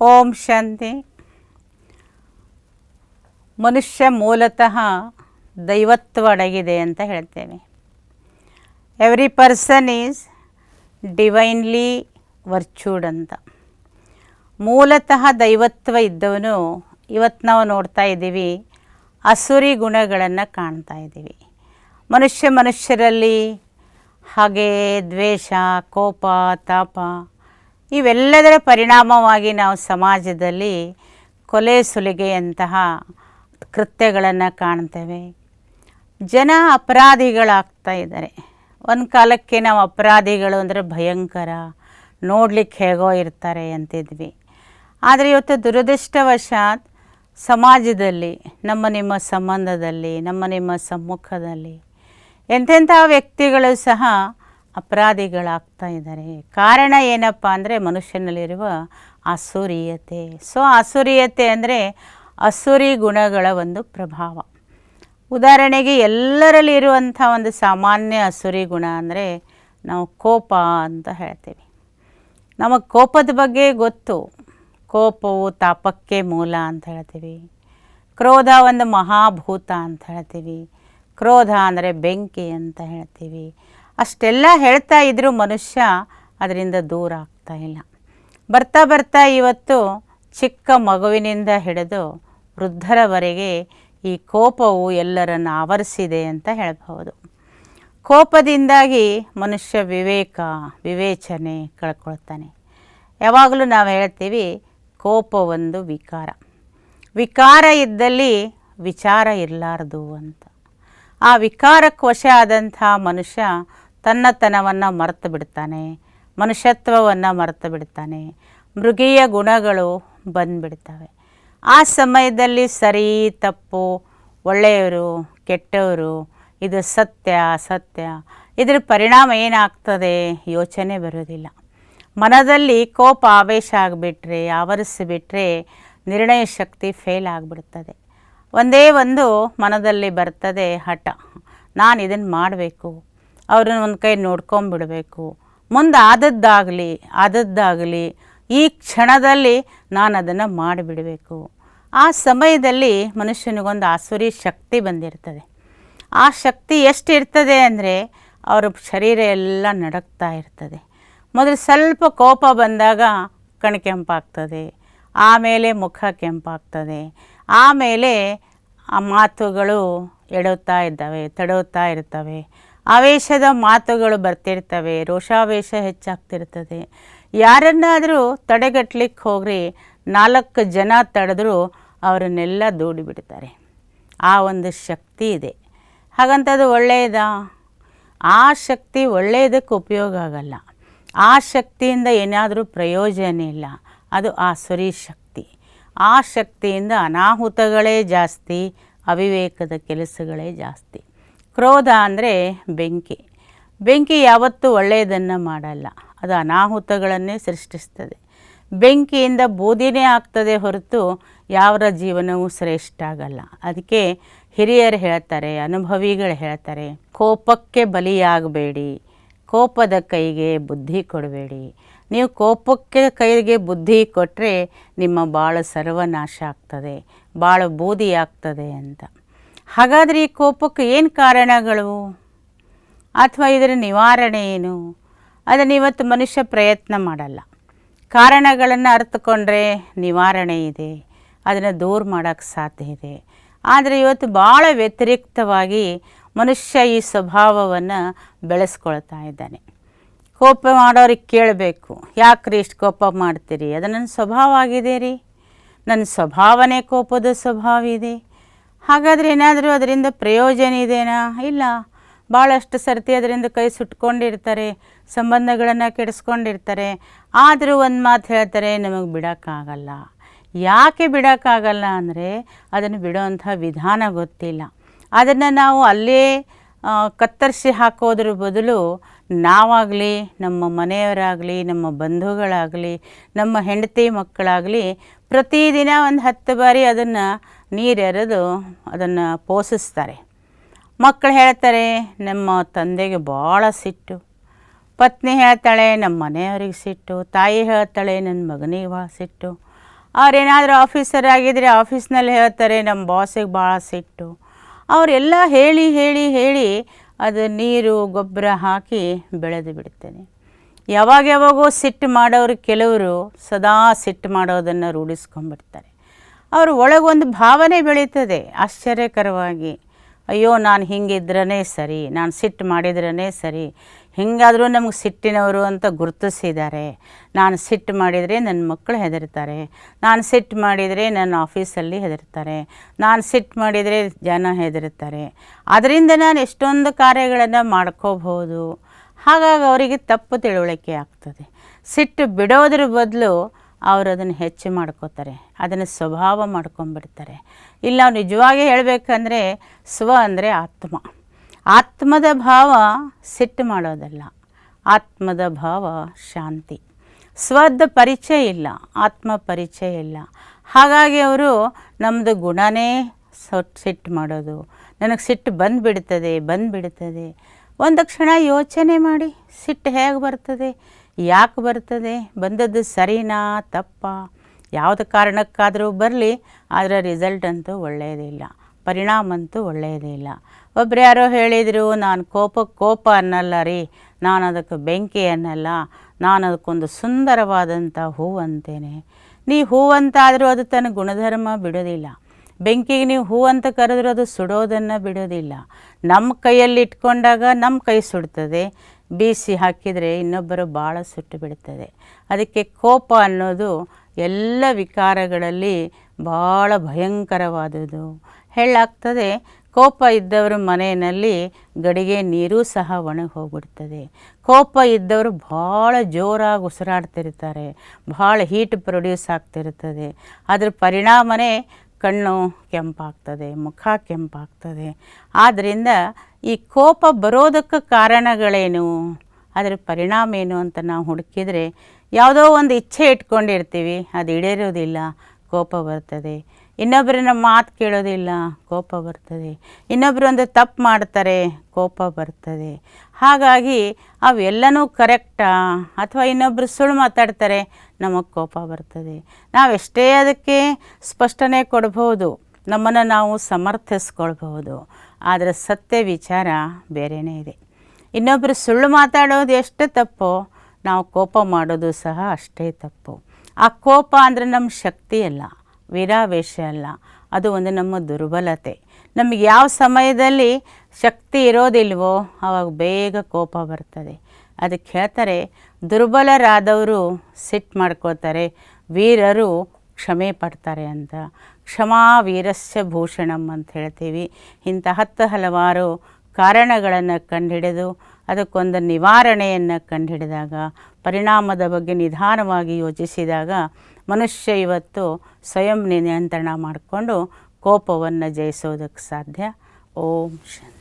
ಓಂ ಶಾಂತಿ. ಮನುಷ್ಯ ಮೂಲತಃ ದೈವತ್ವ ಅಡಗಿದೆ ಅಂತ ಹೇಳ್ತೇವೆ. Every person is divinely virtued ಅಂತ. ಮೂಲತಃ ದೈವತ್ವ ಇದ್ದವನು ಇವತ್ತು ನಾವು ನೋಡ್ತಾ ಇದ್ದೀವಿ, ಅಸುರಿ ಗುಣಗಳನ್ನು ಕಾಣ್ತಾ ಇದ್ದೀವಿ. ಮನುಷ್ಯ ಮನುಷ್ಯರಲ್ಲಿ ಹಾಗೆ ದ್ವೇಷ, ಕೋಪ, ತಾಪ ಇವೆಲ್ಲದರ ಪರಿಣಾಮವಾಗಿ ನಾವು ಸಮಾಜದಲ್ಲಿ ಕೊಲೆ ಸುಲಿಗೆಯಂತಹ ಕೃತ್ಯಗಳನ್ನು ಕಾಣ್ತೇವೆ. ಜನ ಅಪರಾಧಿಗಳಾಗ್ತಾ ಇದ್ದಾರೆ. ಒಂದು ಕಾಲಕ್ಕೆ ನಾವು ಅಪರಾಧಿಗಳು ಅಂದರೆ ಭಯಂಕರ, ನೋಡಲಿಕ್ಕೆ ಹೇಗೋ ಇರ್ತಾರೆ ಅಂತಿದ್ವಿ. ಆದರೆ ಇವತ್ತು ದುರದೃಷ್ಟವಶಾತ್ ಸಮಾಜದಲ್ಲಿ, ನಮ್ಮ ನಿಮ್ಮ ಸಂಬಂಧದಲ್ಲಿ, ನಮ್ಮ ನಿಮ್ಮ ಸಮ್ಮುಖದಲ್ಲಿ ಎಂಥೆಂಥ ವ್ಯಕ್ತಿಗಳು ಸಹ ಅಪರಾಧಿಗಳಾಗ್ತಾ ಇದ್ದಾರೆ. ಕಾರಣ ಏನಪ್ಪ ಅಂದರೆ ಮನುಷ್ಯನಲ್ಲಿರುವ ಅಸುರೀಯತೆ. ಸೊ ಅಸುರೀಯತೆ ಅಂದರೆ ಅಸುರಿ ಗುಣಗಳ ಒಂದು ಪ್ರಭಾವ. ಉದಾಹರಣೆಗೆ ಎಲ್ಲರಲ್ಲಿ ಇರುವಂಥ ಒಂದು ಸಾಮಾನ್ಯ ಅಸುರಿ ಗುಣ ಅಂದರೆ ನಾವು ಕೋಪ ಅಂತ ಹೇಳ್ತೀವಿ. ನಮಗೆ ಕೋಪದ ಬಗ್ಗೆ ಗೊತ್ತು. ಕೋಪವು ತಾಪಕ್ಕೆ ಮೂಲ ಅಂತ ಹೇಳ್ತೀವಿ. ಕ್ರೋಧ ಒಂದು ಮಹಾಭೂತ ಅಂತ ಹೇಳ್ತೀವಿ. ಕ್ರೋಧ ಅಂದರೆ ಬೆಂಕಿ ಅಂತ ಹೇಳ್ತೀವಿ. ಅಷ್ಟೆಲ್ಲ ಹೇಳ್ತಾ ಇದ್ದರೂ ಮನುಷ್ಯ ಅದರಿಂದ ದೂರ ಆಗ್ತಾ ಇಲ್ಲ. ಬರ್ತಾ ಬರ್ತಾ ಇವತ್ತು ಚಿಕ್ಕ ಮಗುವಿನಿಂದ ಹಿಡಿದು ವೃದ್ಧರವರೆಗೆ ಈ ಕೋಪವು ಎಲ್ಲರನ್ನು ಆವರಿಸಿದೆ ಅಂತ ಹೇಳಬಹುದು. ಕೋಪದಿಂದಾಗಿ ಮನುಷ್ಯ ವಿವೇಕ, ವಿವೇಚನೆ ಕಳ್ಕೊಳ್ತಾನೆ. ಯಾವಾಗಲೂ ನಾವು ಹೇಳ್ತೀವಿ ಕೋಪ ಒಂದು ವಿಕಾರ. ವಿಕಾರ ಇದ್ದಲ್ಲಿ ವಿಚಾರ ಇರಲಾರ್ದು ಅಂತ. ಆ ವಿಕಾರಕ್ಕೆ ವಶ ಆದಂಥ ಮನುಷ್ಯ ತನ್ನತನವನ್ನು ಮರೆತು ಬಿಡ್ತಾನೆ, ಮನುಷ್ಯತ್ವವನ್ನು ಮರೆತು ಬಿಡ್ತಾನೆ, ಮೃಗೀಯ ಗುಣಗಳು ಬಂದುಬಿಡ್ತವೆ. ಆ ಸಮಯದಲ್ಲಿ ಸರಿ, ತಪ್ಪು, ಒಳ್ಳೆಯವರು, ಕೆಟ್ಟವರು, ಇದು ಸತ್ಯ, ಅಸತ್ಯ, ಇದರ ಪರಿಣಾಮ ಏನಾಗ್ತದೆ ಯೋಚನೆ ಬರೋದಿಲ್ಲ ಮನದಲ್ಲಿ ಕೋಪ, ಆವೇಶ ಆಗಿಬಿಟ್ರೆ, ಆವರಿಸಿಬಿಟ್ರೆ ನಿರ್ಣಯ ಶಕ್ತಿ ಫೇಲ್ ಆಗಿಬಿಡ್ತದೆ. ಒಂದೇ ಒಂದು ಮನದಲ್ಲಿ ಬರ್ತದೆ ಹಠ. ನಾನು ಇದನ್ನು ಮಾಡಬೇಕು. ಅವ್ರನ್ನ ಒಂದು ಕೈ ನೋಡ್ಕೊಂಬಿಡಬೇಕು. ಮುಂದೆ ಆದದ್ದಾಗಲಿ ಆದದ್ದಾಗಲಿ, ಈ ಕ್ಷಣದಲ್ಲಿ ನಾನು ಅದನ್ನು ಮಾಡಿಬಿಡಬೇಕು. ಆ ಸಮಯದಲ್ಲಿ ಮನುಷ್ಯನಿಗೊಂದು ಆಸುರಿ ಶಕ್ತಿ ಬಂದಿರ್ತದೆ. ಆ ಶಕ್ತಿ ಎಷ್ಟು ಇರ್ತದೆ ಅಂದರೆ ಅವರ ಶರೀರ ಎಲ್ಲ ನಡಕ್ತಾ ಇರ್ತದೆ. ಮೊದಲು ಸ್ವಲ್ಪ ಕೋಪ ಬಂದಾಗ ಕಣ್ ಕೆಂಪಾಗ್ತದೆ, ಆಮೇಲೆ ಮುಖ ಕೆಂಪಾಗ್ತದೆ, ಆಮೇಲೆ ಆ ಮಾತುಗಳು ಎಡುತ್ತಾ ಇದ್ದಾವೆ ತಡುತ್ತಾ ಇರ್ತವೆ. ಆವೇಶದ ಮಾತುಗಳು ಬರ್ತಿರ್ತವೆ, ರೋಷಾವೇಶ ಹೆಚ್ಚಾಗ್ತಿರ್ತದೆ. ಯಾರನ್ನಾದರೂ ತಡೆಗಟ್ಟಲಿಕ್ಕೆ ಹೋಗ್ರಿ, ನಾಲ್ಕು ಜನ ತಡೆದ್ರು ಅವರನ್ನೆಲ್ಲ ದೂಡಿಬಿಡ್ತಾರೆ. ಆ ಒಂದು ಶಕ್ತಿ ಇದೆ. ಹಾಗಂತ ಅದು ಒಳ್ಳೆಯದಾ ಆ ಶಕ್ತಿ ಒಳ್ಳೆಯದಕ್ಕೆ ಉಪಯೋಗ ಆಗಲ್ಲ. ಆ ಶಕ್ತಿಯಿಂದ ಏನಾದರೂ ಪ್ರಯೋಜನ ಇಲ್ಲ. ಅದು ಆ ಸುರಿ ಶಕ್ತಿ. ಆ ಶಕ್ತಿಯಿಂದ ಅನಾಹುತಗಳೇ ಜಾಸ್ತಿ, ಅವಿವೇಕದ ಕೆಲಸಗಳೇ ಜಾಸ್ತಿ. ಕ್ರೋಧ ಅಂದರೆ ಬೆಂಕಿ. ಬೆಂಕಿ ಯಾವತ್ತೂ ಒಳ್ಳೆಯದನ್ನು ಮಾಡಲ್ಲ. ಅದು ಅನಾಹುತಗಳನ್ನೇ ಸೃಷ್ಟಿಸ್ತದೆ. ಬೆಂಕಿಯಿಂದ ಬೂದಿನೇ ಆಗ್ತದೆ ಹೊರತು ಯಾವರ ಜೀವನವೂ ಶ್ರೇಷ್ಠ ಆಗಲ್ಲ. ಅದಕ್ಕೆ ಹಿರಿಯರು ಹೇಳ್ತಾರೆ, ಅನುಭವಿಗಳು ಹೇಳ್ತಾರೆ, ಕೋಪಕ್ಕೆ ಬಲಿಯಾಗಬೇಡಿ. ಕೋಪದ ಕೈಗೆ ಬುದ್ಧಿ ಕೊಡಬೇಡಿ. ನೀವು ಕೋಪಕ್ಕೆ ಕೈಗೆ ಬುದ್ಧಿ ಕೊಟ್ಟರೆ ನಿಮ್ಮ ಭಾಳ ಸರ್ವನಾಶ ಆಗ್ತದೆ ಭಾಳ ಬೂದಿ ಆಗ್ತದೆ ಅಂತ. ಹಾಗಾದರೆ ಈ ಕೋಪಕ್ಕೆ ಏನು ಕಾರಣಗಳು? ಅಥವಾ ಇದರ ನಿವಾರಣೆ ಏನು? ಅದನ್ನು ಇವತ್ತು ಮನುಷ್ಯ ಪ್ರಯತ್ನ ಮಾಡಲ್ಲ. ಕಾರಣಗಳನ್ನು ಅರ್ಥಕೊಂಡ್ರೆ ನಿವಾರಣೆ ಇದೆ. ಅದನ್ನು ದೂರ ಮಾಡೋಕ್ಕೆ ಸಾಧ್ಯ ಇದೆ. ಆದರೆ ಇವತ್ತು ಭಾಳ ವ್ಯತಿರಿಕ್ತವಾಗಿ ಮನುಷ್ಯ ಈ ಸ್ವಭಾವವನ್ನು ಬೆಳೆಸ್ಕೊಳ್ತಾ ಇದ್ದಾನೆ. ಕೋಪ ಮಾಡೋರಿಗೆ ಕೇಳಬೇಕು, ಯಾಕ್ರಿ ಇಷ್ಟು ಕೋಪ ಮಾಡ್ತೀರಿ? ಅದು ನನ್ನ ಸ್ವಭಾವ ಆಗಿದೆ ರೀ ನನ್ನ ಸ್ವಭಾವನೇ ಕೋಪದ ಸ್ವಭಾವ ಇದೆ. ಹಾಗಾದರೆ ಏನಾದರೂ ಅದರಿಂದ ಪ್ರಯೋಜನ ಇದೆಯಾ ಇಲ್ಲ. ಭಾಳಷ್ಟು ಸರ್ತಿ ಅದರಿಂದ ಕೈ ಸುಟ್ಕೊಂಡಿರ್ತಾರೆ, ಸಂಬಂಧಗಳನ್ನು ಕೆಡಿಸ್ಕೊಂಡಿರ್ತಾರೆ. ಆದರೂ ಒಂದು ಮಾತು ಹೇಳ್ತಾರೆ, ನಮಗೆ ಬಿಡೋಕ್ಕಾಗಲ್ಲ. ಯಾಕೆ ಬಿಡೋಕ್ಕಾಗಲ್ಲ ಅಂದರೆ ಅದನ್ನು ಬಿಡೋವಂಥ ವಿಧಾನ ಗೊತ್ತಿಲ್ಲ. ಅದನ್ನು ನಾವು ಅಲ್ಲೇ ಕತ್ತರಿಸಿ ಹಾಕೋದ್ರ ಬದಲು ನಾವಾಗಲಿ, ನಮ್ಮ ಮನೆಯವರಾಗಲಿ, ನಮ್ಮ ಬಂಧುಗಳಾಗಲಿ, ನಮ್ಮ ಹೆಂಡತಿ ಮಕ್ಕಳಾಗಲಿ ಪ್ರತಿದಿನ ಒಂದು ಹತ್ತು ಬಾರಿ ಅದನ್ನು ನೀರೆರೆದು ಅದನ್ನು ಪೋಷಿಸ್ತಾರೆ ಮಕ್ಕಳು ಹೇಳ್ತಾರೆ, ನಮ್ಮ ತಂದೆಗೆ ಭಾಳ ಸಿಟ್ಟು. ಪತ್ನಿ ಹೇಳ್ತಾಳೆ, ನಮ್ಮ ಮನೆಯವ್ರಿಗೆ ಸಿಟ್ಟು. ತಾಯಿ ಹೇಳ್ತಾಳೆ ನನ್ನ ಮಗನಿಗೆ ಭಾಳ ಸಿಟ್ಟು. ಅವ್ರೇನಾದರೂ ಆಫೀಸರ್ ಆಗಿದ್ದರೆ ಆಫೀಸ್ನಲ್ಲಿ ಹೇಳ್ತಾರೆ ನಮ್ಮ ಬಾಸಿಗೆ ಭಾಳ ಸಿಟ್ಟು. ಅವರೆಲ್ಲ ಹೇಳಿ ಹೇಳಿ ಹೇಳಿ ಅದು ನೀರು, ಗೊಬ್ಬರ ಹಾಕಿ ಬೆಳೆದು ಬಿಡ್ತೇನೆ. ಯಾವಾಗ ಯಾವಾಗೋ ಸಿಟ್ಟು ಮಾಡೋರು ಕೆಲವರು ಸದಾ ಸಿಟ್ಟು ಮಾಡೋದನ್ನು ರೂಢಿಸ್ಕೊಂಡ್ಬಿಡ್ತಾರೆ. ಅವರು ಒಳಗೊಂದು ಭಾವನೆ ಬೆಳೀತದೆ, ಆಶ್ಚರ್ಯಕರವಾಗಿ. ಅಯ್ಯೋ, ನಾನು ಹಿಂಗಿದ್ರೇ ಸರಿ, ನಾನು ಸಿಟ್ಟು ಮಾಡಿದ್ರೇ ಸರಿ, ಹಿಂಗಾದರೂ ನಮಗೆ ಸಿಟ್ಟಿನವರು ಅಂತ ಗುರುತಿಸಿದ್ದಾರೆ. ನಾನು ಸಿಟ್ಟು ಮಾಡಿದರೆ ನನ್ನ ಮಕ್ಕಳು ಹೆದರ್ತಾರೆ, ನಾನು ಸಿಟ್ಟು ಮಾಡಿದರೆ ನನ್ನ ಆಫೀಸಲ್ಲಿ ಹೆದರ್ತಾರೆ, ನಾನು ಸಿಟ್ಟು ಮಾಡಿದರೆ ಜನ ಹೆದರ್ತಾರೆ. ಅದರಿಂದ ನಾನು ಎಷ್ಟೊಂದು ಕಾರ್ಯಗಳನ್ನು ಮಾಡ್ಕೋಬಹುದು. ಹಾಗಾಗಿ ಅವರಿಗೆ ತಪ್ಪು ತಿಳುವಳಿಕೆ ಆಗ್ತದೆ. ಸಿಟ್ಟು ಬಿಡೋದ್ರ ಬದಲು ಅವರು ಅದನ್ನು ಹೆಚ್ಚು ಮಾಡ್ಕೋತಾರೆ, ಅದನ್ನು ಸ್ವಭಾವ ಮಾಡ್ಕೊಂಡ್ಬಿಡ್ತಾರೆ. ಇಲ್ಲ ಅವ್ರು ನಿಜವಾಗಿ ಹೇಳಬೇಕಂದ್ರೆ ಸ್ವ ಅಂದರೆ ಆತ್ಮ. ಆತ್ಮದ ಭಾವ ಸಿಟ್ಟು ಮಾಡೋದಲ್ಲ, ಆತ್ಮದ ಭಾವ ಶಾಂತಿ. ಸ್ವದ ಪರಿಚಯ ಇಲ್ಲ, ಆತ್ಮ ಪರಿಚಯ ಇಲ್ಲ. ಹಾಗಾಗಿ ಅವರು ನಮ್ಮದು ಗುಣನೇ ಸೊಟ್ ಸಿಟ್ಟು ಮಾಡೋದು, ನನಗೆ ಸಿಟ್ಟು ಬಂದುಬಿಡ್ತದೆ ಬಂದುಬಿಡ್ತದೆ. ಒಂದು ಕ್ಷಣ ಯೋಚನೆ ಮಾಡಿ, ಸಿಟ್ಟು ಹೇಗೆ ಬರ್ತದೆ, ಯಾಕೆ ಬರ್ತದೆ, ಬಂದದ್ದು ಸರಿನಾ, ತಪ್ಪ, ಯಾವುದು ಕಾರಣಕ್ಕಾದರೂ ಬರಲಿ ಅದರ ರಿಸಲ್ಟ್ ಅಂತೂ ಒಳ್ಳೆಯದಿಲ್ಲ ಪರಿಣಾಮ ಅಂತೂ ಒಳ್ಳೆಯದೇ ಇಲ್ಲ. ಒಬ್ರು ಯಾರೋ ಹೇಳಿದರು, ನಾನು ಕೋಪ ಕೋಪ ಅನ್ನಲ್ಲ ರೀ, ನಾನು ಅದಕ್ಕೆ ಬೆಂಕಿ ಅನ್ನಲ್ಲ, ನಾನು ಅದಕ್ಕೊಂದು ಸುಂದರವಾದಂಥ ಹೂವಂತೇನೆ. ನೀ ಹೂವಂತಾದರೂ ಅದು ತನ್ನ ಗುಣಧರ್ಮ ಬಿಡೋದಿಲ್ಲ. ಬೆಂಕಿಗೆ ನೀವು ಹೂ ಅಂತ ಕರೆದ್ರೆ ಅದು ಸುಡೋದನ್ನು ಬಿಡೋದಿಲ್ಲ. ನಮ್ಮ ಕೈಯಲ್ಲಿ ಇಟ್ಕೊಂಡಾಗ ನಮ್ಮ ಕೈ ಸುಡ್ತದೆ. ಬೀಸಿ ಹಾಕಿದರೆ ಇನ್ನೊಬ್ಬರು ಭಾಳ ಸುಟ್ಟು ಬಿಡ್ತದೆ. ಅದಕ್ಕೆ ಕೋಪ ಅನ್ನೋದು ಎಲ್ಲ ವಿಕಾರಗಳಲ್ಲಿ ಭಾಳ ಭಯಂಕರವಾದದ್ದು. ಹೇಳಾಗ್ತದೆ, ಕೋಪ ಇದ್ದವರು ಮನೆಯಲ್ಲಿ ಗಡಿಗೆ ನೀರು ಸಹ ಒಣಗಿ ಹೋಗ್ಬಿಡ್ತದೆ ಕೋಪ ಇದ್ದವರು ಭಾಳ ಜೋರಾಗಿ ಉಸಿರಾಡ್ತಿರ್ತಾರೆ. ಭಾಳ ಹೀಟ್ ಪ್ರೊಡ್ಯೂಸ್ ಆಗ್ತಿರ್ತದೆ. ಅದ್ರ ಪರಿಣಾಮನೇ ಕಣ್ಣು ಕೆಂಪಾಗ್ತದೆ, ಮುಖ ಕೆಂಪಾಗ್ತದೆ. ಆದ್ದರಿಂದ ಈ ಕೋಪ ಬರೋದಕ್ಕೆ ಕಾರಣಗಳೇನು? ಅದರ ಪರಿಣಾಮ ಏನು ಅಂತ ನಾವು ಹುಡುಕಿದರೆ ಯಾವುದೋ ಒಂದು ಇಚ್ಛೆ ಇಟ್ಕೊಂಡಿರ್ತೀವಿ, ಅದು ಈಡೇರೋದಿಲ್ಲ, ಕೋಪ ಬರ್ತದೆ. ಇನ್ನೊಬ್ಬರು ನಮ್ಮ ಮಾತು ಕೇಳೋದಿಲ್ಲ ಕೋಪ ಬರ್ತದೆ. ಇನ್ನೊಬ್ಬರು ಒಂದು ತಪ್ಪು ಮಾಡ್ತಾರೆ, ಕೋಪ ಬರ್ತದೆ. ಹಾಗಾಗಿ ಅವೆಲ್ಲನೂ ಕರೆಕ್ಟಾ ಅಥವಾ ಇನ್ನೊಬ್ಬರು ಸುಳ್ಳು ಮಾತಾಡ್ತಾರೆ, ನಮಗೆ ಕೋಪ ಬರ್ತದೆ. ನಾವೆಷ್ಟೇ ಅದಕ್ಕೆ ಸ್ಪಷ್ಟನೆ ಕೊಡ್ಬೋದು, ನಮ್ಮನ್ನು ನಾವು ಸಮರ್ಥಿಸ್ಕೊಳ್ಬಹುದು. ಆದರೆ ಸತ್ಯ ವಿಚಾರ ಬೇರೆಯೇ ಇದೆ. ಇನ್ನೊಬ್ಬರು ಸುಳ್ಳು ಮಾತಾಡೋದು ಎಷ್ಟು ತಪ್ಪೋ, ನಾವು ಕೋಪ ಮಾಡೋದು ಸಹ ಅಷ್ಟೇ ತಪ್ಪು. ಆ ಕೋಪ ಅಂದರೆ ನಮ್ಮ ಶಕ್ತಿ ಅಲ್ಲ. ವೀರಾವೇಶ ಅಲ್ಲ. ಅದು ಒಂದು ನಮ್ಮ ದುರ್ಬಲತೆ. ನಮಗೆ ಯಾವ ಸಮಯದಲ್ಲಿ ಶಕ್ತಿ ಇರೋದಿಲ್ವೋ ಆವಾಗ ಬೇಗ ಕೋಪ ಬರ್ತದೆ. ಅದಕ್ಕೆ ಹೇಳ್ತಾರೆ, ದುರ್ಬಲರಾದವರು ಸಿಟ್ಟು ಮಾಡ್ಕೋತಾರೆ ವೀರರು ಕ್ಷಮೆ ಪಡ್ತಾರೆ ಅಂತ. ಕ್ಷಮಾ ವೀರಸ್ಯ ಭೂಷಣಂ ಅಂತ ಹೇಳ್ತೀವಿ. ಇಂಥ ಹತ್ತು ಹಲವಾರು ಕಾರಣಗಳನ್ನು ಕಂಡುಹಿಡಿದು, ಅದಕ್ಕೊಂದು ನಿವಾರಣೆಯನ್ನು ಕಂಡುಹಿಡಿದಾಗ, ಪರಿಣಾಮದ ಬಗ್ಗೆ ನಿಧಾನವಾಗಿ ಯೋಚಿಸಿದಾಗ ಮನುಷ್ಯ ಇವತ್ತು ಸ್ವಯಂ ನಿಯಂತ್ರಣ ಮಾಡಿಕೊಂಡು ಕೋಪವನ್ನು ಜಯಿಸೋದಕ್ಕೆ ಸಾಧ್ಯ. ಓಂ ಶಾಂತಿ